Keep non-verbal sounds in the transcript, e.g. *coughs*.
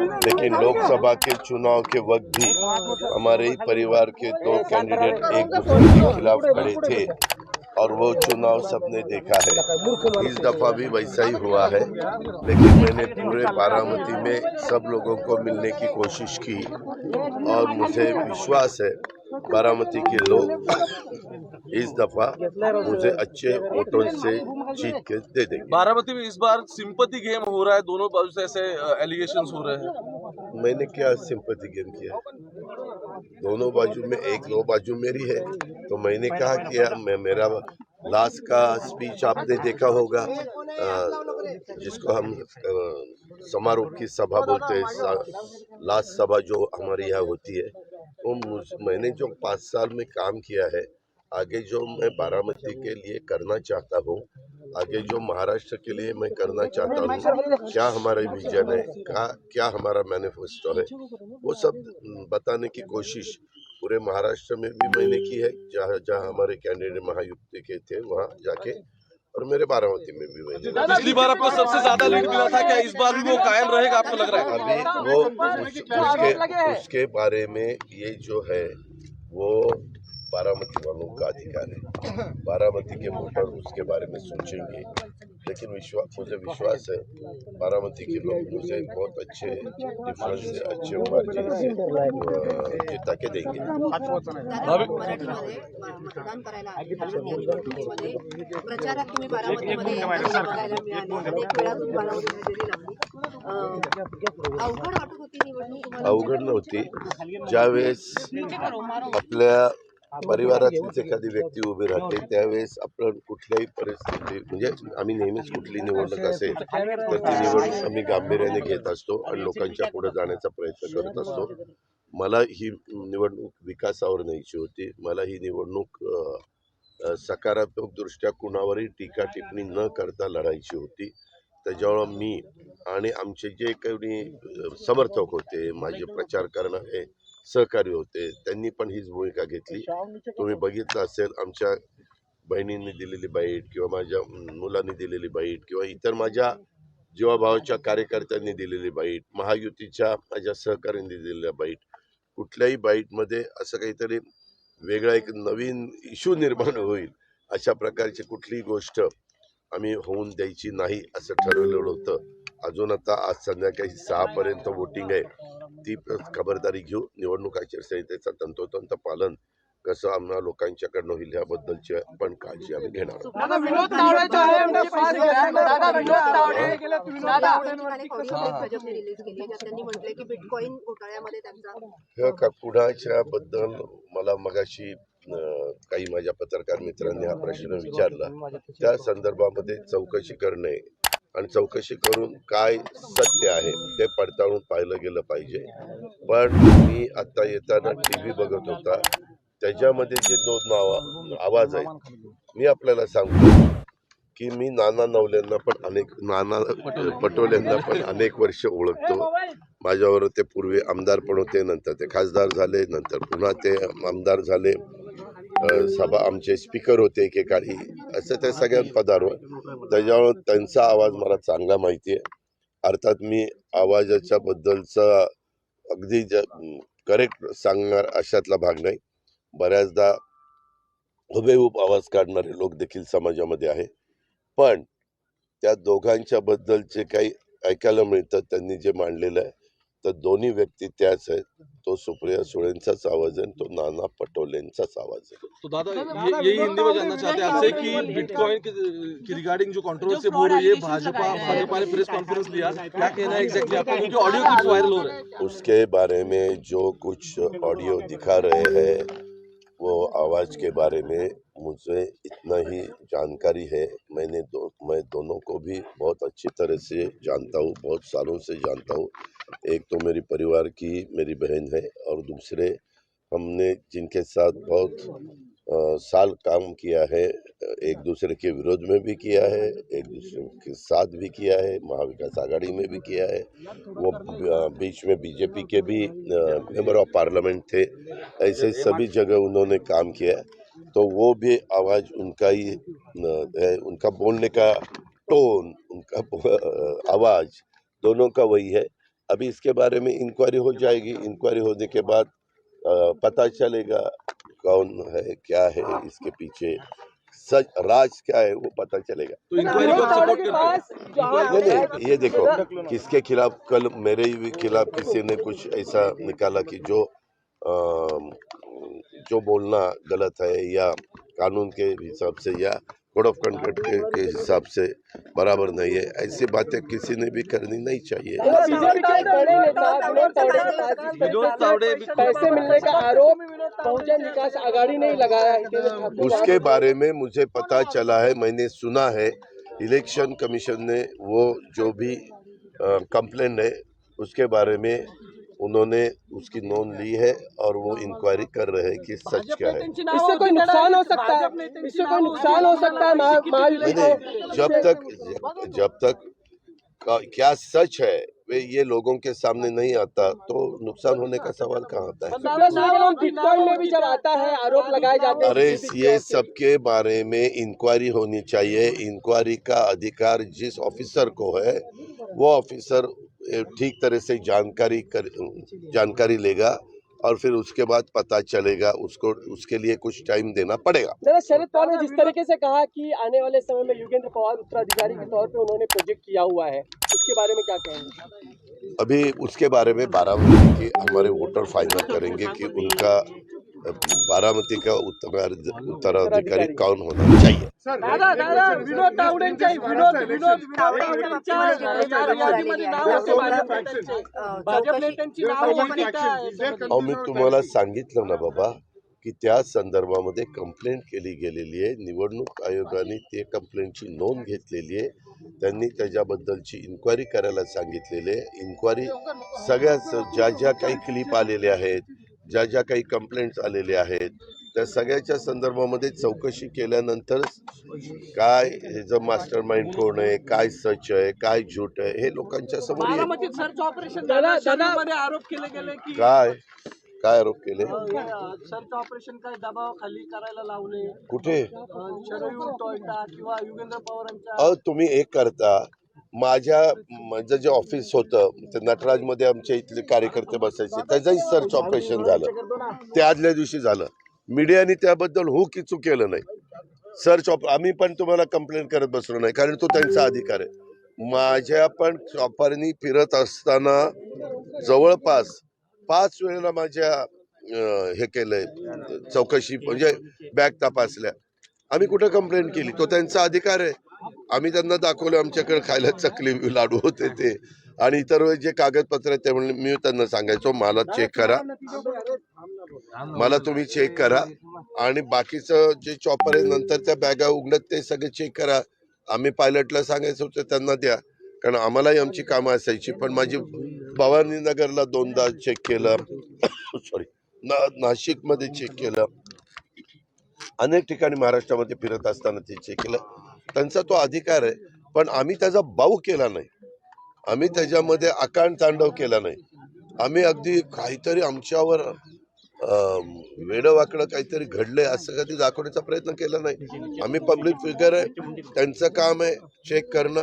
लेकिन लोकसभा के चुनाव के वक्त भी हमारे ही परिवार के दो कैंडिडेट एक दूसरे के खिलाफ खड़े थे और वो चुनाव सबने देखा है। इस दफ़ा भी वैसा ही हुआ है। लेकिन मैंने पूरे बारामती में सब लोगों को मिलने की कोशिश की और मुझे विश्वास है बारामती के लोग इस दफ़ा मुझे अच्छे वोटों से जीत के दे देंगे। बारामती में इस बार सिंपति गेम हो रहा है दोनों बाजू से ऐसे एलिगेशन हो रहे हैं। मैंने क्या सिंपति गेम किया? दोनों बाजू में एक दो बाजू मेरी है तो मैंने कहा किया मैं मेरा लास्ट का स्पीच आपने देखा होगा अ, जिसको हम समारोह की सभा बोलते हैं लास्ट सभा जो हमारी यहाँ होती है। वो मुझ- मैंने जो पाँच साल में काम किया है, आगे जो मैं बारामती के लिए करना चाहता हूँ, आगे जो महाराष्ट्र के लिए मैं करना चाहता हूँ, क्या हमारा विजन है क्या क्या हमारा मैनिफेस्टो है, वो सब बताने की कोशिश पूरे महाराष्ट्र में भी मैंने की है, जहाँ जहाँ हमारे कैंडिडेट महायुक्ति के थे, वहाँ जाके और मेरे बारामती में भी वही पिछली बार आपको सबसे ज़्यादा लीड मिला था क्या? इस बार भी वो कायम रहेगा आपको लग रहा है? अभी वो उस, उसके उसके बारे में ये जो है वो बारामती वालों का अधिकार है। बारामती के वोटर उसके बारे में सोचेंगे। लेकिन विश्वास मुझे विश्वास है बारामती के लोग मुझे बहुत अच्छे डिफरेंस से अच्छे मार्जिन से जिता के देंगे। अवघड नव्हती. ज्यावेळेस आपल्या परिवारातलीच एखादी व्यक्ती उभी राहते त्यावेळेस आपण कुठल्याही परिस्थिती म्हणजे आम्ही नेहमीच कुठली निवडणूक असेल तर ती निवडणूक आम्ही गांभीर्याने घेत असतो आणि लोकांच्या पुढे जाण्याचा प्रयत्न करत असतो. मला ही निवडणूक विकासावर न्यायची होती. मला ही निवडणूक अ, अ, सकारात्मक दृष्ट्या कुणावरही टीका टिप्पणी न करता लढायची होती. त्याच्यामुळं मी आणि आमचे जे काही समर्थक होते माझे प्रचार करणारे सहकारी होते. त्यांनी पण हीच भूमिका घेतली. तुम्ही बघितलं असेल आमच्या बहिणींनी दिलेली बाईट किंवा माझ्या मुलांनी दिलेली बाईट किंवा इतर माझ्या जीवाभावाच्या कार्यकर्त्यांनी दिलेली बाईट महायुतीच्या माझ्या सहकाऱ्यांनी दिलेल्या बाईट कुठल्याही बाईटमध्ये असं काहीतरी वेगळा एक नवीन इश्यू निर्माण होईल अशा प्रकारची कुठलीही गोष्ट आम्ही होऊन द्यायची नाही असं ठरवलेलं होतं. अजून आता आज संध्याकाळी सहापर्यंत वोटिंग आहे. ती खबरदारी घेऊ निवडणूक आचारसंहितेचं तंतोतंत पालन कसं आम्हाला लोकांच्याकडनं होईल याबद्दलची पण काळजी आम्ही घेणार कुणाच्या बद्दल मला मगाशी काही माझ्या पत्रकार मित्रांनी हा प्रश्न विचारला. त्या संदर्भामध्ये चौकशी करणे आणि चौकशी करून काय सत्य आहे ते पडताळून पाहिलं गेलं पाहिजे. पण मी आता येताना टी व्ही बघत होता. त्याच्यामध्ये जे दोन आवाज आहेत मी आपल्याला सांगतो की मी नाना नवल्यांना पण अनेक नाना पटोल्यांना पण अनेक वर्ष ओळखतो. माझ्यावर ते पूर्वी आमदार पण होते नंतर ते खासदार झाले नंतर पुन्हा ते आमदार झाले. सभा आमचे स्पीकर होते एकेकाळी. असं त्या सगळ्या पदावर. त्याच्यामुळे त्यांचा आवाज मला चांगला माहिती आहे. अर्थात मी आवाजाच्या बद्दलचा अगदी करेक्ट सांगणार अशातला भाग नाही. बऱ्याचदा हुबेहूब आवाज काढणारे लोक देखील समाजामध्ये आहे पण त्या दोघांच्या बद्दलचे काही ऐकायला मिळतं. त्यांनी जे मांडलेलं आहे तर दोन्ही व्यक्ती त्याच आहेत. तो सुप्रिया सुळेंचाच आवाज़ आहे तो नाना पटोलेंचाच आवाज़ आहे. तो दादा ये ये हिंदी में जानना चाहते हैं आपसे कि बिटकॉइन की, की रिगार्डिंग जो कंट्रोवर्सी हो रही है भाजपा भाजपा ने प्रेस कॉन्फ्रेंस लिया। क्या कहना है एग्जैक्टली आपका? क्योंकि ऑडियो कुछ वायरल हो रहा है। उसके बारे में जो कुछ ऑडियो दिखा रहे हैं वो आवाज़ के बारे में मुझे इतना ही जानकारी है। मैंने दो, मैं दोनों को भी बहुत अच्छी तरह से जानता हूँ, बहुत सालों से जानता हूँ। एक तो मेरी परिवार की मेरी बहन है और दूसरे हमने जिनके साथ बहुत साल काम किया है एक दूसरे के विरोध में भी किया है एक दूसरे के साथ भी किया है महाविकास आघाड़ी में भी किया है। वो बीच में बीजेपी के भी मेंबर ऑफ़ पार्लियामेंट थे ऐसे सभी जगह उन्होंने काम किया तो वो भी आवाज़ उनका ही है उनका बोलने का टोन उनका आवाज़ दोनों का वही है। अभी इसके बारे में इंक्वायरी हो जाएगी। इंक्वायरी होने के बाद पता चलेगा कौन है क्या है इसके पीछे सच राज क्या है वो पता चलेगा। तो इंक्वायरी को सपोर्ट करते हैं? नहीं नहीं ये देखो किसके खिलाफ कल मेरे ही खिलाफ किसी ने कुछ ऐसा निकाला कि जो जो बोलना गलत है या कानून के हिसाब से या कोड ऑफ़ कंडक्ट के, के हिसाब से बराबर नहीं है। ऐसी बातें किसी ने भी करनी नहीं चाहिए। पास मिलने का आरोप बहुजन विकास आघाड़ी लगाया ठाकुर उसके बारे में मुझे पता चला है मैंने सुना है इलेक्शन कमीशन ने वो जो भी कंप्लेंट है उसके बारे में उन्होंने उसकी नोंद ली है और वो इंक्वायरी कर रहे हैं कि सच क्या है। इससे कोई नुकसान हो सकता है। इससे कोई नुकसान हो सकता है नहीं जब तक जब तक क्या सच है वे ये लोगों के सामने नहीं आता तो नुकसान होने का सवाल कहाँ आता है? बिटकॉइन में भी जब आता है आरोप लगाए जाते हैं अरे ये सबके बारे में इंक्वायरी होनी चाहिए। इंक्वायरी का अधिकार जिस ऑफिसर को है वो ऑफिसर ठीक तरह से जानकारी कर जानकारी लेगा और फिर उसके बाद पता चलेगा उसको उसके लिए कुछ टाइम देना पड़ेगा। शरद पवार ने जिस तरीके से कहा कि आने वाले समय में योगेंद्र पवार उत्तराधिकारी के तौर पे उन्होंने प्रोजेक्ट किया हुआ है उसके बारे में क्या कहेंगे? अभी उसके बारे में बारामती के हमारे वोटर फाइनल करेंगे कि उनका बारामती का उत्तराध- उत्तराधिकारी कौन होना चाहिए दादा दादा विनोद तावडेंच्या विनोद विनोद तावडेंच्या यादीमध्ये नाव होते भाजप नेत्यांचे. भाजप नेत्यांची नाव होती त्या याच्यामध्ये. अहो मी तुम्हाला सांगितलं ना बाबा की त्या संदर्भामध्ये कंप्लेंट केली गेलेली आहे निवडणूक आयोगाने ते कंप्लेंटची नोंद घेतलेली आहे त्यांनी त्याच्याबद्दलची इन्क्वायरी करायला सांगितलेली आहे इन्क्वायरी सगळ्याच ज्या ज्या काही क्लिप आलेल्या आहेत ज्या ज्या काही कंप्लेंट्स आलेल्या आहेत त्या सगळ्याच्या संदर्भामध्ये चौकशी केल्यानंतर काय ह्याचं मास्टर माइंड कोण आहे काय सच आहे काय झूट आहे हे लोकांच्या समोर येईल. बारामतीत सर्च ऑपरेशन दादा दादा. आरोप केले गेले की काय? काय आरोप केले? सर्च ऑपरेशन काय दबावाखाली करायला लावले? कुठे? तुम्ही एक करता. माझ्या माझं जे ऑफिस होतं ते नटराजमध्ये आमच्या इथले कार्यकर्ते बसायचे. त्याचंही सर्च ऑपरेशन झालं. ते आदल्या दिवशी झालं. मीडियाने त्याबद्दल हू किचू केलं नाही. सर्च ऑप आम्ही पण तुम्हाला कंप्लेंट करत बसलो नाही कारण तो त्यांचा अधिकार आहे. माझ्या पण चॉपरनी फिरत असताना जवळपास पाच वेळेला माझ्या हे केलंय चौकशी म्हणजे बॅग तपासल्या. आम्ही कुठं कंप्लेंट केली? तो त्यांचा अधिकार आहे. आम्ही त्यांना दाखवलं आमच्याकडे खायला चकली लाडू होते ते. आणि इतर वेळेस जे कागदपत्र आहेत ते मी त्यांना सांगायचो मला चेक करा. मला तुम्ही चेक करा. आणि बाकीचं जे चॉपर आहे नंतर त्या बॅगा उघडत ते सगळे चेक करा. आम्ही पायलटला सांगायचं होतं त्यांना द्या. कारण आम्हालाही आमची कामं असायची. पण माझी भवानी नगरला दोनदा चेक केलं. *coughs* सॉरी ना नाशिकमध्ये चेक केलं. अनेक ठिकाणी महाराष्ट्रामध्ये फिरत असताना ते चेक केलं. त्यांचा तो अधिकार आहे. पण आम्ही त्याचा बाऊ केला नाही. आम्ही त्याच्यामध्ये आकांड तांडव केला नाही. आम्ही अगदी काहीतरी आमच्यावर वेडवाकडं वेडं काहीतरी घडलंय असं कधी दाखवण्याचा प्रयत्न केला नाही. आम्ही पब्लिक फिगर आहे. त्यांचं काम आहे चेक करणं.